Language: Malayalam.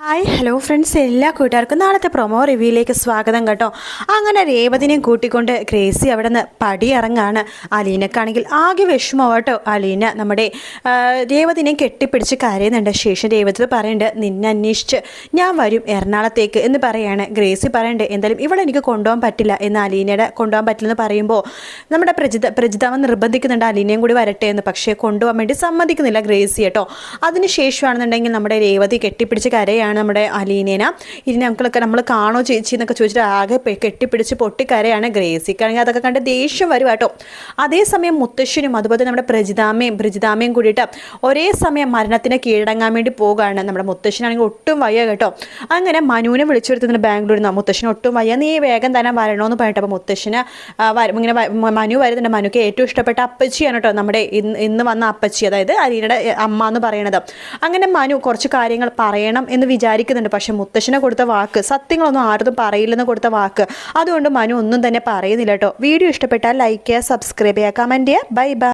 ഹായ് ഹലോ ഫ്രണ്ട്സ് എല്ലാ കൂട്ടുകാർക്കും നാളത്തെ പ്രൊമോ റിവ്യൂയിലേക്ക് സ്വാഗതം കേട്ടോ. അങ്ങനെ രേവതിനെയും കൂട്ടിക്കൊണ്ട് ക്രേസി അവിടെ നിന്ന് പടിയിറങ്ങാണ്. അലീനക്കാണെങ്കിൽ ആകെ വിഷമമാട്ടോ അലീന നമ്മുടെ രേവതിനെയും കെട്ടിപ്പിടിച്ച് കരയുന്നുണ്ട്. ശേഷം രേവതി പറയുന്നുണ്ട് നിന്നെ അന്വേഷിച്ച് ഞാൻ വരും എറണാകുളത്തേക്ക് എന്ന് പറയാണ്. ഗ്രേസി പറയുന്നുണ്ട് എന്തായാലും ഇവിടെ എനിക്ക് കൊണ്ടുപോകാൻ പറ്റില്ല എന്ന് അലീനയുടെ കൊണ്ടുപോകാൻ പറ്റില്ലെന്ന് പറയുമ്പോൾ നമ്മുടെ പ്രജിത പ്രജിതാവ് നിർബന്ധിക്കുന്നുണ്ട് അലീനയും കൂടി വരട്ടെ എന്ന്. പക്ഷേ കൊണ്ടുപോകാൻ വേണ്ടി സമ്മതിക്കുന്നില്ല ഗ്രേസി കേട്ടോ. അതിനുശേഷമാണെന്നുണ്ടെങ്കിൽ നമ്മുടെ രേവതി കെട്ടിപ്പിടിച്ച് കരയാണ്. നമ്മുടെ അലീനേന. ഇനി നമുക്കൊക്കെ നമ്മൾ കാണോ ചേച്ചി എന്നൊക്കെ ചോദിച്ചിട്ട് ആകെ കെട്ടിപ്പിടിച്ച് പൊട്ടിക്കരയാണ് ഗ്രേസിക്കാണെങ്കിൽ അതൊക്കെ കണ്ട് ദേഷ്യം വരും കേട്ടോ. അതേസമയം മുത്തശ്ശനും അതുപോലെ നമ്മുടെ പ്രജിതാമയും പ്രജിതാമയും കൂടിയിട്ട് ഒരേ സമയം മരണത്തിന് കീഴടങ്ങാൻ വേണ്ടി പോകുകയാണ് നമ്മുടെ മുത്തശ്ശനാണെങ്കിൽ ഒട്ടും വയ്യ കേട്ടോ. അങ്ങനെ മനുവിനെ വിളിച്ചു വരുത്തുന്ന ബാംഗ്ലൂരിൽ നിന്ന്. മുത്തശ്ശന് ഒട്ടും വയ്യ. നീ വേഗം തന്നെ വരണമെന്ന് പറഞ്ഞിട്ട് അപ്പോൾ മുത്തശ്ശന് ഇങ്ങനെ മനു വരുന്നുണ്ട്. മനുക്ക് ഏറ്റവും ഇഷ്ടപ്പെട്ട അപ്പച്ചിയാണ് കേട്ടോ നമ്മുടെ ഇന്ന് ഇന്ന് വന്ന അപ്പച്ചി അതായത് അലീനയുടെ അമ്മ എന്ന് പറയണത്. അങ്ങനെ മനു കുറച്ച് കാര്യങ്ങൾ പറയണം എന്ന് വിചാരിക്കുന്നുണ്ട്. പക്ഷെ മുത്തശ്ശനെ കൊടുത്ത വാക്ക് സത്യങ്ങളൊന്നും ആരും പറയില്ലെന്ന് കൊടുത്ത വാക്ക് അതുകൊണ്ട് മനു ഒന്നും തന്നെ പറയുന്നില്ല കേട്ടോ. വീഡിയോ ഇഷ്ടപ്പെട്ടാൽ ലൈക്ക് ചെയ്യുക സബ്സ്ക്രൈബ് ചെയ്യുക കമന്റ് ചെയ്യുക. Bye bye